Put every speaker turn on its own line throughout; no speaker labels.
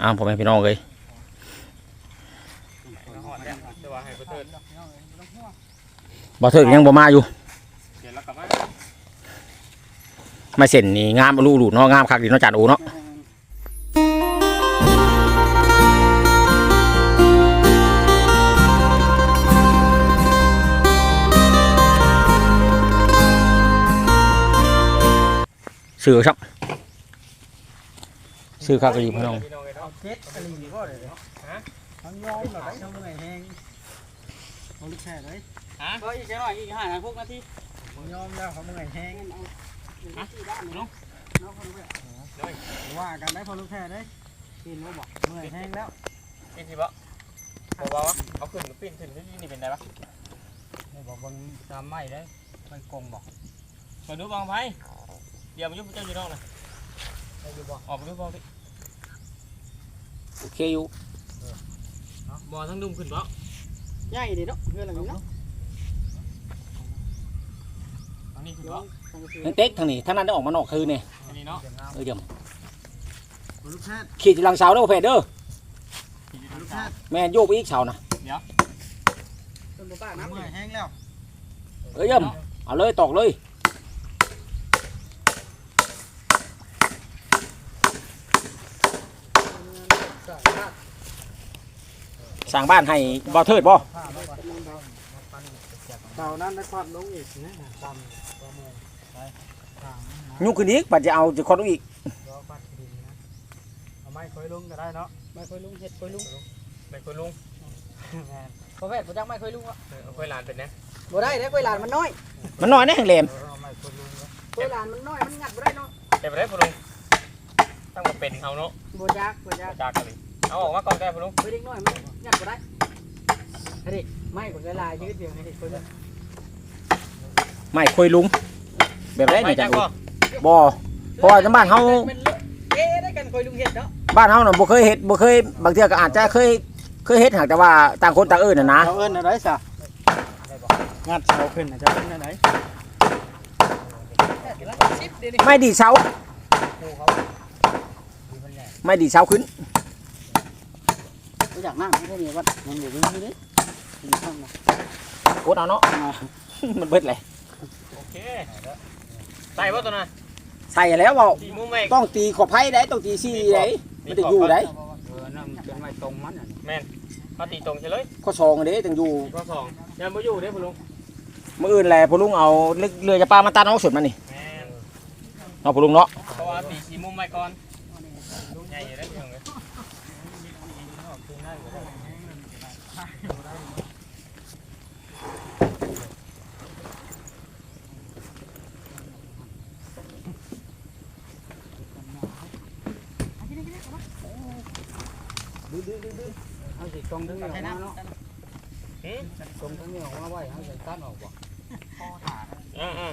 อ้าวพ่อแม่พี่น้องเลย
หอเทิด
บ่เถิดยังบ่มาอยู่ไม่เส้นนี่งามลูลูเนาะงามคักดีเนาะจานโอเนาะซื้อครับ ซื้อคักดีพี่น้อง
พี่น้องเลย
เอา
เนาะ
เจ็ดอะไรนี่ก็เลยฮะทั้งยอมแบบทั้งเมื่อยแห้งเอาลูกแช่เลย
ฮะ
ก็อีกจะหน่อยอีกห้านาทีนาที
ยอมแล้วเขาเมื่อยแห้ง
ฮะน้องน้องคนเดียว
ว่ากันได้พอลูกแช่ได้กินรู้บอกเมื่อยแห้งแล้ว
กินสิบ่บอกว่าวะเอาขึ้นปิ้นขึ้นที่นี่เป็นไงปะ
ไม่บอกบนตามไม้ได้ไปกงบอก
มาดูบองไพ่เดี๋ยวมายุ่งเจ้าอยู่นอกนะ
ได้อยู่บอก
ออกมาดูบองดิ
โอเคอยู่
บอทั้งดุมขึ้นบ่
ใหญ่ดิเนาะเพื่อนอะไรเนาะ
ทางนี้ขึ้น
น้
บ่
องทางคือ
ทางเต็กทางนี้ทางนั้นได้ออกมานอกคืนนี่
อันนี้เนาะ
เดี๋ยวงาม
เออเดี๋ยว
ลูกแช่
ขี่ที่หลังเสาเด้อพ่อเพชรเด้อ
ลูกแช่
แม่นโยกไปอีกเสานะ
ต้นป้าน้ำ
เมื่อยแห้งแล้ว
เอ้ยเยี่ยมเอาเลยตอกเลย สั่งบ้านให้บ่เทิดบ่
ผ้าไม่ก่อนปันเจ็บ
เต่านั้นได้ความลงอีกนะ
ตำประมงไปทาง
ยุกขึ้นอีกปัดจะเอาจะคอนอีก
รอปัดดินนะเอาไม้คอยลุงก็ได้เนาะ
ไม่ค่อยลุงเห็ดค่อยลุง
ไปคุยลุง
แม่น
พอแพทย์พอจังไม่ค่อยลุงอะ
เออเอาคุยหลานเป็นนะ
บ่ได้เด้ค่อยหลานมันน้อย
มันน้อยนะแห่งแหลม
เออเอาไม้คอยลุงเนาะ
ค่อยหลานมันน้อยมันงัดบ่ได้เนาะ
แต่ไปได้คุลุงตั้งมาเป็นเขาเนาะ
บ่ยากบ่ยาก
จากกันเลย เอาออกมาก่อนได้คุลุง
ค่อยเด็กน้อยมันงัดบ่ได้เฮ้ยไม่ก็ลายยืดเดียวให้เด็กค่อย
ไม่คุยลุง แบบไร
ไป
เนี่ย
จั
จั
ง
ง
บ่
บ่เพราะว่าในบ้านเฮา
มันเลอะเอ๊ะได้กันค่อยลุงเห็ดเนาะ
บ้านเฮาน่ะบ่เคยเฮ็ดบ่เคยบางเทื่อก็อาจจะเคยเคยเฮ็ดหากแต่ว่าต่างคนต่างเอิ้นน่ะนะ
เอาเอิ้นอะไรซะได้บอกงัดเสาขึ้นน่ะจะเป็นอะไร
ชิปเดี๋ยวนี้
ไม่ดีเสา
ครูเขาดีมันใหญ่
ไม่ดีเสาขึ้น
บ่อยากนั่งไม่ได้นี่วัดมันอยู่ตรงนี้ด้ถึงข้างนะ
โอดเอาเนาะ มันเบิดเลย
โอเคใส่บ่ตัวน่ะ
ใส่แล้วเว้า
ตีมุ้งไม่
ต้องตีขอบไผ่ได้ต้องตีซี่ได้มันจะอยู่ได้
เออนั่นเป็นไม้ตรงมัน
แม่นมาตีตรงใช่เลย
ข้อสองเด้ถึงอยู่
ก็สองยังไม่อยู่เด้คุลุง
มื้ออื่นแหละพ่อลุงเอาเรือจะปลามาตัดเอาสุดมานี่เนาพ่อลุงเนาะ
เพราะว่าตีสีมุ้งไม่ก่อนใหญ่ได้พี่น้องเลย
เอาสิตรงทั้งนี้ออกมาเนาะ
หืม
ตรงทั้งนี้ออกมาไว้เอาสิตัดออกบ่
อ่าอ่า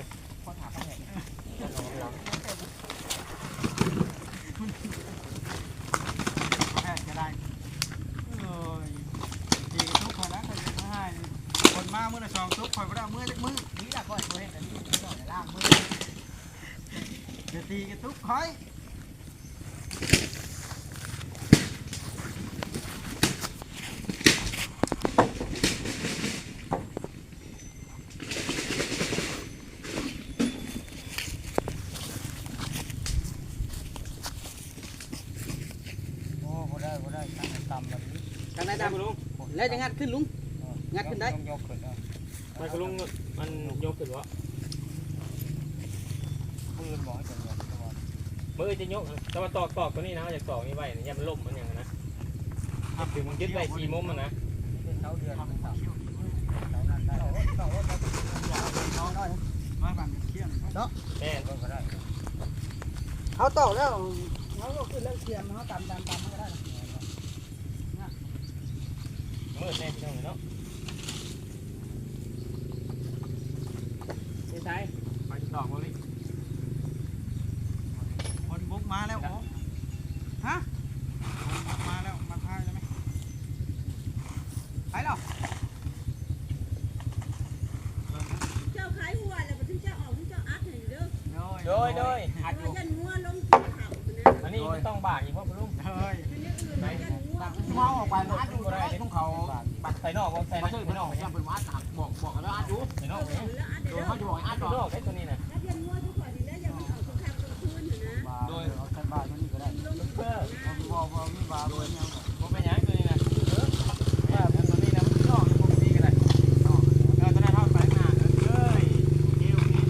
แค่จะได้เอ้ยดีทุกคนนะคนจะให้คนมาเมื่อละสองทุกคนก็ได้เมื่อมือนี่ละก็ไอ้ตัวเห็นแต่นี่ก็ได้ล่างมือจะตีกันทุกคอย โอ้บ่ได้บ่ได้ตั้งแต่ต่ำแบบนี้
ทางไหน
ได้
ดำ
คุณลุง
แล้วจะงัดขึ้นลุง งัดขึ้นได้
ต้องยกขึ้นเอา
ไม่คุณลุงมันยกขึ้นวะ
ปืนบอกให้เป็นยกก่อน
มือจะยกแต่ว่าตอกตอกตัวนี้นะจากตอกนี้ไว้เนี่ยอย่ามันล่มมันอย่างนั้นนะถึงมึงคิดไว้สี่มุมมันนะ
เสาเดือนมันต่ำเสานั้นได้เสาว่าเขาน้อยมาปั่นเที่ยงเนาะ
แม่น
ก็ได้
เอาต่อแล้วเขาก็ขึ้นแล้วเสียมเขาตามตามตามก็ได้
มืดแน่พี่น้องเนาะ
เสียใจ
ไปตอกเลย
คนบุกมาแล้วโอ้ฮะคนบุกมาแล้ว มาทายแล้วไหมไปแล้ว
เจ้าขายหัวแล้วก็ถึงเจ้าออกถึงเจ้าอัดให้เด้อ
โดยโดยอัด
เรายันงัวลงกินข้าว
นนี้ไม่ต้องบากอีกเพราะลุง
เฮ้ย
ไหน
เมาออกไปอัดอยู่ได้ของเขา
บัตรใส่นอกใส่
มา
ใน
ช่วย
ไปนอ
กย่าเป็นว่าตากบอกบอกกันแล้วอัดอยู่
ใส่นอกเลย
โดยเขาจะบอกอาด
ใส่
ก่อน
นอกไอ้ตัวนี้นะ
โดยเอาใส่บ้านนี่ก็ได้
เพื่อ
พอพอมีบาโดยยัง
ผมเป็นยังตัวนี้นะว่าตัวนี้นะนอกผมดีกันเลยเออตัวนั้นเท่าไปหน้าเอ้ยเอวนี่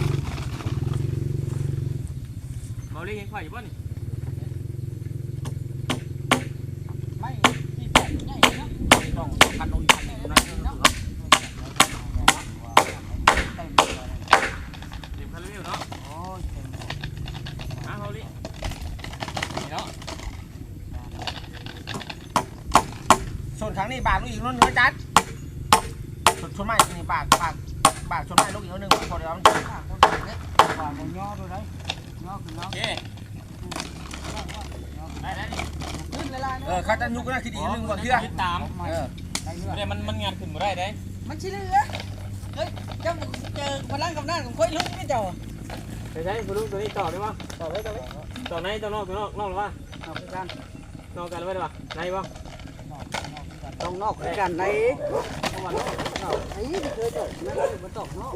เมาลี่ยังข่อยอยู่ป่ะนี่
ไม่ที่ใส่ใหญ่นะ
ต้องกันลงกันเลยนะ
เต็มเลย
เต็มคาราเมลเนาะ
โอ้ยเต็มเลย
มาเมาลี่นี่เนาะ
ส่ว นครั้งนี้บากลูกอีกนู่นเนื้อจัดส่วนชนไม้นี่บากบากบากชนไม้ลูกอีกนึงพอเดี๋ยวมันจะ
ปากคนนี้ปากคนย่อด้วยได้ย่อขึ้นแล้ว
โอเคได้แล้วนี่
ขึ้นเวลา
เออเขาจะยุกก็น่าคิดอีกนึงก่อนเพื่อ
ติดตาม
เออ
ได้เรื่อง
เนี่ยมันมันงานขึ้นมาได้ได้
มันชิเหลือเฮ้ยเจ้าเจอพลังกับนั่นของค่อยลุกนี่เจ้า
ใช่ใช่คุณลุงตัวนี้ต่อได้ป่ะต่อได้ต่อได้ต่อในต่อนอกตัวนอกนอกหรือว่า
เอาไปกัน
นอกกันไว้ได้ป่ะในป่ะ
ต้องนอกกันไหน
เพราะว่านอก
ไอ้ที่เคยตกนั่นเลยมันตกนอก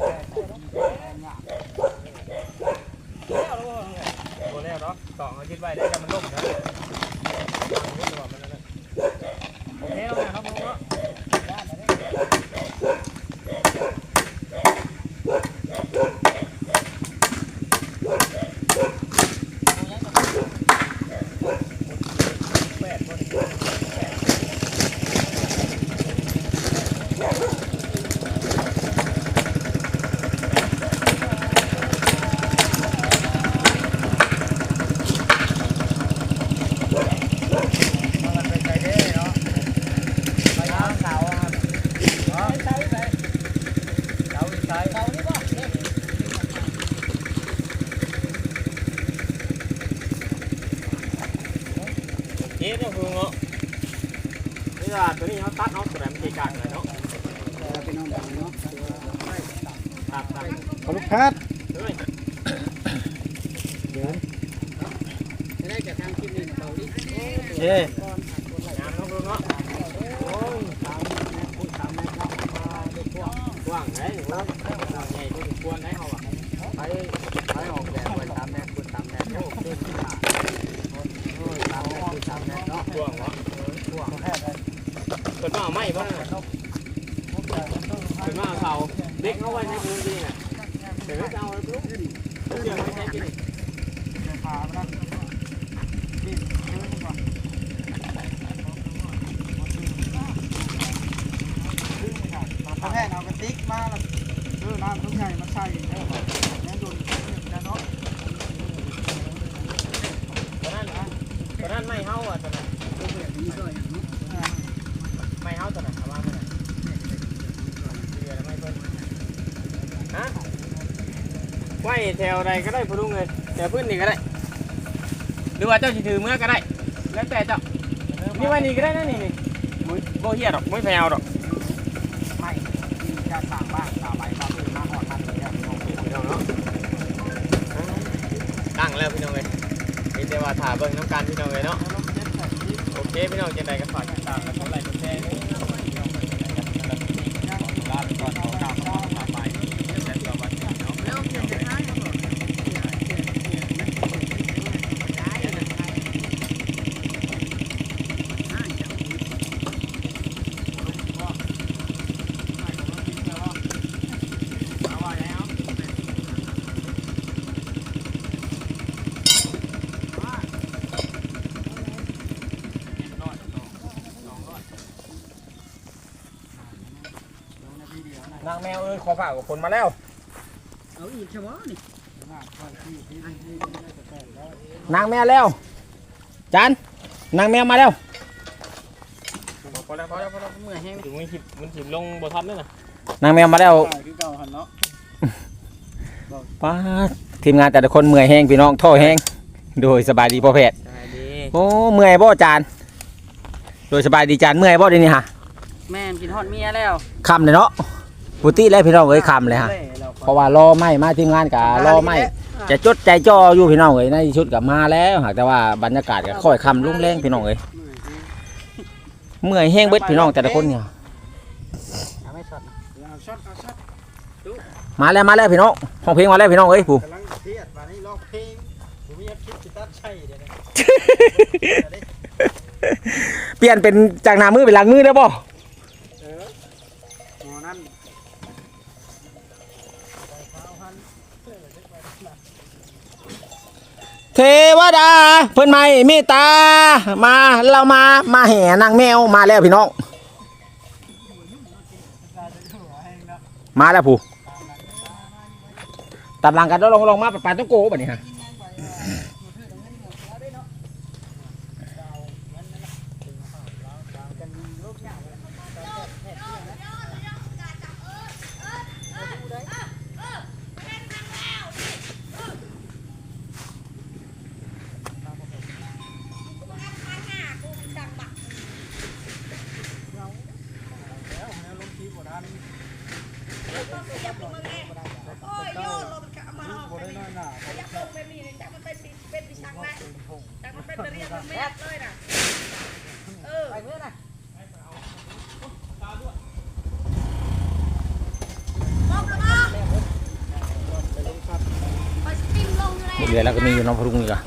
ตัวแรกเนาะสองเอาคิดไว้ได้กันมันล่มนะโอเคแล้วนะครับลุงเนาะเจ๊เนี่ยคือเนาะนี่ว่าตัวนี้เขาตัดเนาะตัวไหนมันเกะกะเลยเนาะ
เป็นน้องดังเนาะ
ตัดตัด
ขอลูกคัด
เย้
คว่าดิ
เย้
งานต้องดูเนาะโอ้ย
ตามแม่พูดตามแม่ครับมาด้วยพวก
กว้างไหนว่างใหญ่ก็ควรได้เขาอะ
ไปไปออกแบบไว้ตามแม่พูดตามแม่โอ้ขึ้นขาโอ้ยตามแม่พูดตามแม่เนาะ
ว้างวะ
วกแพทย์เลย
เกิดมาไหมบ้า ง
พวกแต่ต้อง
เกิดมาเอาเสาเด็กเอาไว้ให้พื้นที่น่ะเดี๋ยวจะเอาไปลุกเดี๋ยวไม่ใช่กิน
พาไปนะดิเดินดีกว่าเอาแพทย์เอากระติกมาแล้วเออน้ำทุกใหญ่มาใส่เด้อแม่โดนจะเนาะ
ตัวนั้นตัวนั้นไม่เฮาอะตัวนั้นไม่เฮาตัวนั้นเอามาเมื่อไหร่เดือนไม่เพิ่นฮะ ไว้แถวใดก็ได้พลุงเลยแถวพื้นนี่ก็ได้ หรือว่าเจ้าสิถือเมื่อก็ได้ แล้วแต่เจ้า นี่ไว้นี่ก็ได้นะนี่นี่โบเฮียดอกไม่แพวดอก
ไม่จะสั่งบ้างต่อไปก็คือมาหอดมันเลย
พี่น้องเนาะตั้งแล้วพี่น้องเลยมีแต่ว่าถ่าเบิ่งน้ำกันพี่น้องเลยเนาะ โอเคพี่น้องจังใดก็ฝากติดตามและกดไลค์กดแชร์ด้วยลาไปก่อนขอกราบขอบคุณไปแต่ตัววันนี้เนาะแล้วเพียงแต่ท้ายครับเอาว่าแล้ว
นางแมวเอ้ยขอฝากกับคนมาแล้ว
เอาอีกใช่ไหมนี่
นางแมวแล้วจันนางแมวมาแล้ว
พอแล้วพอแล้วพอแล้ว
เมื่อยแห้ง
ถึงมันถิบมันถิบลงบทันด้วยนะ
นางแมวมาแล้ว
คือเก่าหันเนาะ
ป้าดทีมงานแต่ละคนเมื่อยแห้งพี่น้องท่อแห้งโดยสบายดีพ่อแพทย์
ใช่ดี
โอ้เมื่อยบ่จานโดยสบายดีจานเมื่อยบ่เดี๋ยวนี้ฮะ
แม่กินฮอดเมียแล้ว
คำเลยเนาะ ปุติแล้วพี่น้องเอ้ยคำเลยฮะเพราะว่ารอไม่มาทีมงานกะรอไม่จะจดใจจ่ออยู่พี่น้องเอ้ยในที่ชุดกับมาแล้วหากแต่ว่าบรรยากาศก็ค่อยคำลุ่งแรงพี่น้องเอ้ยเมื่อยแห้งเบิดพี่น้องแต่ละคนเนี่ย
เอาไม่สดนะ
เอาช็อตเอาช็อต
มาแล้วมาแล้วพี่น้องห้องเพลงมาแล้วพี่น้องเอ้ยผู้
กำลังเครียดวันนี้ร้องเพลงผมมีแอปคิดจิตัดใช่เดี๋ยวนะ
เปลี่ยนเป็นจากหน้ามือเป็นหลังมือได้บ่
เออหมอนั่น
เทวดา เพื่อนไม่เมตตา มาเรามามาแห่นางแมวมาแล้วพี่น้องมาแล้วผู้ตามหลังกันแล้วลงลงมาปะปาต้องโก้แบบนี้ฮะ
เมื่อน่ะ
เหลือแล้วก็มีอยู่น้องพรุงอีกอะ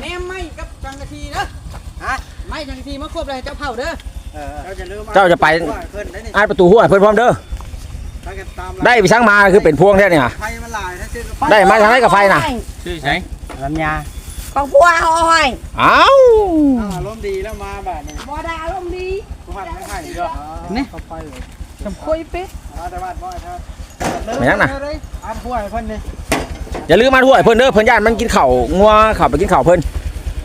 แนมไม่กับจังกะทีเด้อฮะไม่จังกะทีมาควบเลยเจ้าเผาเด้อ
เออเจ้าจะลืม
เจ้าจะไป
เพิ่นได้นี่
อ่านประตูหัวให้เพิ่นพร้อมเด้อ
ไปกันตาม
ได้ไปช่างมาคือเป็นพวงแท้เนี่ย
ไฟมันหลายนะชื่อกับ
ได้มาทางไหนกับไฟน่ะ
ชื่อใช่
ลำยา
ของพัวเอาเอาให้
เอ้า
อารมณ์ดีแล้วมาแบบนี้
บ่ได้อารมณ์ดี
ผู้พันไม่ให้เด้อนี่เข้าไปเลย
สมคุยเป็ด
มาแต่บ้านบ่อยครับ
ไม่ยังน่ะ
อันห่วยเพิ่นนี่
อย่าลืมมาด้วยเพิ่นเด้อเพิ่นย่านมันกินข้าวงัวข้าวไปกินข้าวเพิ่นเ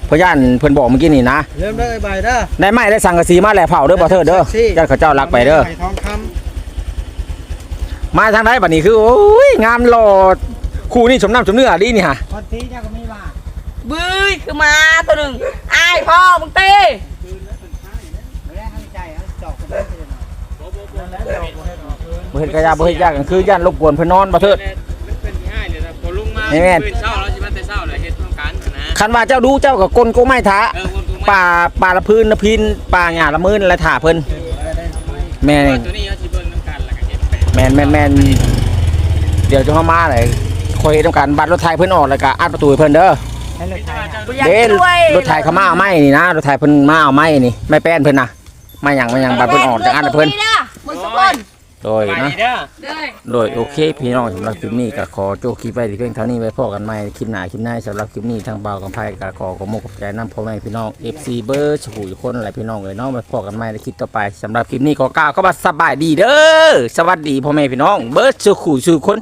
พิ่นย่านเพิ่นบอกเมื่อกี้นี่นะ
เริ่มเด้อใบเด้อ
ได้ไม้ได้สังกะสีมาแล้วเผาเด้อบ่เถิดเด้อญาติเขาเจ้ารักไปเด้อ
ทองค
มาทางไหนบัดนี้คือโอ้ยงามหลอดคู่นี่สมน้ำสมเนื้อดีนี่ฮะำ
พอทีเจ้าก็ไม่ว่า
บื้อคือมาตัวหนึ่งอายพ่อมึงเต้
ไม่ได้ให้ใจเอาจอกกันได้เลยนั่นแหละจอกบ่ได้ดอกเพิ่น
บ่เฮ็ดกะยาบ่เฮ็ดยากกันคือย่านรบกวนเพิ่นนอนบ่เถิด
มันเป็นง่ายเลยนะพอลุงมา
แม่น คันว่าเจ้าดูเจ้าก็กลโกไม้ท้า
เออคนกูไม่
ป่าป่าละพื้นละพินป่าหญ้าละมื้นและถ่าเพิ่น
ได้ได้ทำไม
แม่น
ตัวนี้เขาชิเบิ้งต้องการแล้วก็เฮ็ดไป
แม่นแม่นแม่นเดี๋ยวจะเข้ามาเลยคอยต้องการบัตรรถไทยเพิ่นออกแล้วก็อัดประตูให้เพิ่นเด้อ
ให้เลยถ่าย
กูอยาก
เด้
ช่วย
รถไทยเขามาเอาไม้นี่นะรถไทยเพิ่นมาเอาไม้นี่ไม่แป้นเพิ่นนะไม่หยังไม่หยังบัตรเพิ่นออกจากอัดให้เพิ่น
มึงสักคน
โดย
ไป
นะ
เด้อ
เด้อ
โดยโอเค พี่น้องสำหรับคลิปนี้ก็ขอโจคลิปไว้ที่เพียงเท่านี้ไว้พอกันใหม่คลิปหน้าคลิปหน้าสำหรับคลิปนี้ทางเบากับไพ่ก็ขอขอมกขอบใจน้ำพ่อแม่พี่น้อง FC เบอร์ฉูคนอะไรพี่น้องเลยเนาะไว้พอกันใหม่ในคลิปต่อไปสำหรับคลิปนี้ขอกล่าวเข้ามาสบายดีเด้อสวัสดีพ่อแม่พี่น้องเบอร์ฉูสู่คน